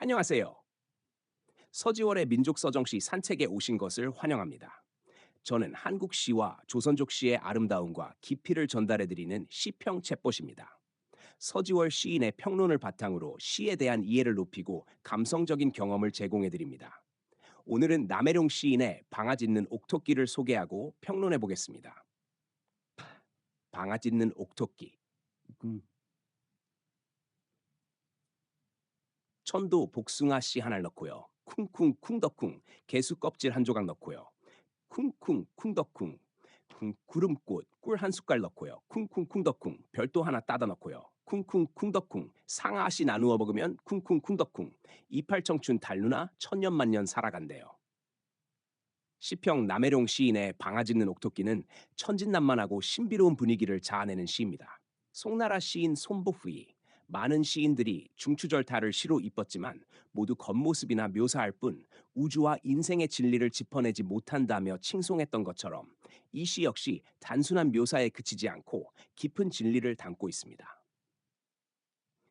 안녕하세요. 서지월의 민족서정시 산책에 오신 것을 환영합니다. 저는 한국 시와 조선족 시의 아름다움과 깊이를 전달해드리는 시평 챗봇입니다. 서지월 시인의 평론을 바탕으로 시에 대한 이해를 높이고 감성적인 경험을 제공해드립니다. 오늘은 남해룡 시인의 방아짓는 옥토끼를 소개하고 평론해 보겠습니다. 방아짓는 옥토끼. 음. 천도 복숭아 씨 하나를 넣고요. 쿵쿵 쿵 덕쿵 개수 껍질 한 조각 넣고요. 쿵쿵 쿵 덕쿵 쿵 구름꽃 꿀 한 숟갈 넣고요. 쿵쿵 쿵 덕쿵 별도 하나 따다 넣고요. 쿵쿵 쿵 덕쿵 상하씨 나누어 먹으면 쿵쿵 쿵 덕쿵 이팔청춘 달누나 천년만년 살아간대요. 시평 남해룡 시인의 방아짓는 옥토끼는 천진난만하고 신비로운 분위기를 자아내는 시입니다. 송나라 시인 손보후이 많은 시인들이 중추절타를 시로 입었지만 모두 겉모습이나 묘사할 뿐 우주와 인생의 진리를 짚어내지 못한다며 칭송했던 것처럼 이 시 역시 단순한 묘사에 그치지 않고 깊은 진리를 담고 있습니다.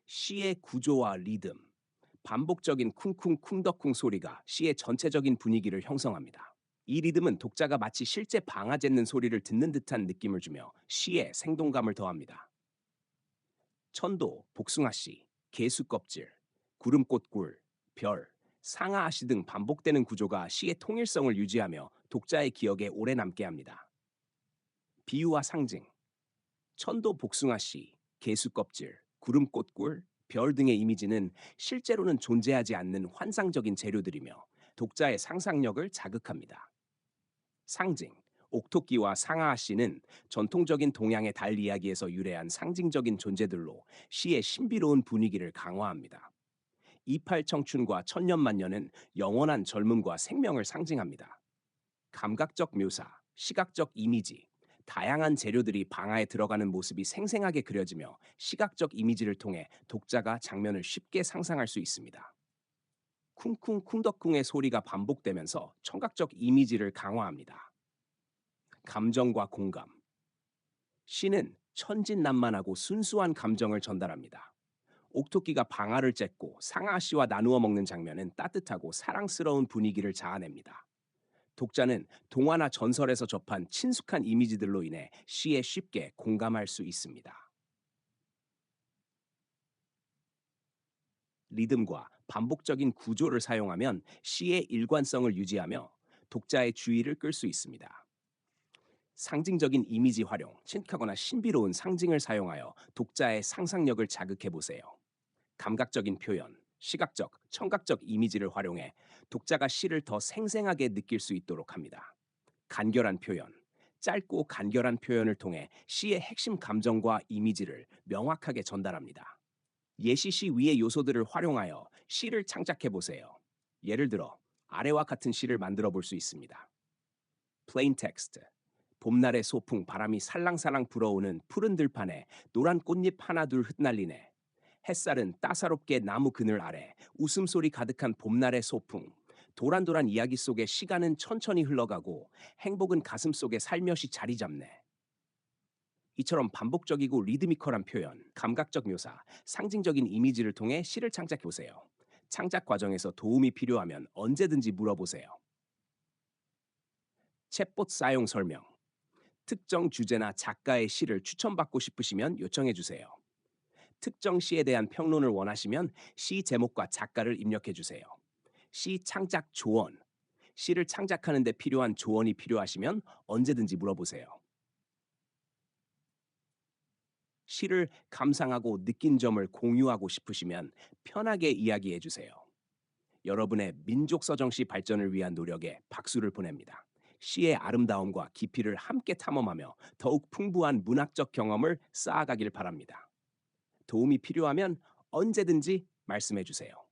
시의 구조와 리듬, 반복적인 쿵쿵 쿵덕쿵 소리가 시의 전체적인 분위기를 형성합니다. 이 리듬은 독자가 마치 실제 방아 짖는 소리를 듣는 듯한 느낌을 주며 시에 생동감을 더합니다. 천도, 복숭아씨, 개수껍질, 구름꽃꿀, 별, 상하아씨 등 반복되는 구조가 시의 통일성을 유지하며 독자의 기억에 오래 남게 합니다. 비유와 상징 천도 복숭아씨, 개수껍질, 구름꽃꿀, 별 등의 이미지는 실제로는 존재하지 않는 환상적인 재료들이며 독자의 상상력을 자극합니다. 상징 옥토끼와 상하아 씨는 전통적인 동양의 달 이야기에서 유래한 상징적인 존재들로 시의 신비로운 분위기를 강화합니다. 이팔 청춘과 천년만년은 영원한 젊음과 생명을 상징합니다. 감각적 묘사, 시각적 이미지, 다양한 재료들이 방아에 들어가는 모습이 생생하게 그려지며 시각적 이미지를 통해 독자가 장면을 쉽게 상상할 수 있습니다. 쿵쿵 쿵덕쿵의 소리가 반복되면서 청각적 이미지를 강화합니다. 감정과 공감. 시는 천진난만하고 순수한 감정을 전달합니다. 옥토끼가 방아를 쬐고 상아 씨와 나누어 먹는 장면은 따뜻하고 사랑스러운 분위기를 자아냅니다. 독자는 동화나 전설에서 접한 친숙한 이미지들로 인해 시에 쉽게 공감할 수 있습니다. 리듬과 반복적인 구조를 사용하면 시의 일관성을 유지하며 독자의 주의를 끌 수 있습니다. 상징적인 이미지 활용, 신박하거나 신비로운 상징을 사용하여 독자의 상상력을 자극해 보세요. 감각적인 표현, 시각적, 청각적 이미지를 활용해 독자가 시를 더 생생하게 느낄 수 있도록 합니다. 간결한 표현, 짧고 간결한 표현을 통해 시의 핵심 감정과 이미지를 명확하게 전달합니다. 예시시 위의 요소들을 활용하여 시를 창작해 보세요. 예를 들어 아래와 같은 시를 만들어 볼 수 있습니다. plain text 봄날의 소풍 바람이 살랑살랑 불어오는 푸른 들판에 노란 꽃잎 하나둘 흩날리네. 햇살은 따사롭게 나무 그늘 아래 웃음소리 가득한 봄날의 소풍. 도란도란 이야기 속에 시간은 천천히 흘러가고 행복은 가슴 속에 살며시 자리 잡네. 이처럼 반복적이고 리드미컬한 표현, 감각적 묘사, 상징적인 이미지를 통해 시를 창작해 보세요. 창작 과정에서 도움이 필요하면 언제든지 물어보세요. 챗봇 사용 설명 특정 주제나 작가의 시를 추천받고 싶으시면 요청해 주세요. 특정 시에 대한 평론을 원하시면 시 제목과 작가를 입력해 주세요. 시 창작 조언. 시를 창작하는 데 필요한 조언이 필요하시면 언제든지 물어보세요. 시를 감상하고 느낀 점을 공유하고 싶으시면 편하게 이야기해 주세요. 여러분의 민족 서정시 발전을 위한 노력에 박수를 보냅니다. 시의 아름다움과 깊이를 함께 탐험하며 더욱 풍부한 문학적 경험을 쌓아가길 바랍니다. 도움이 필요하면 언제든지 말씀해 주세요.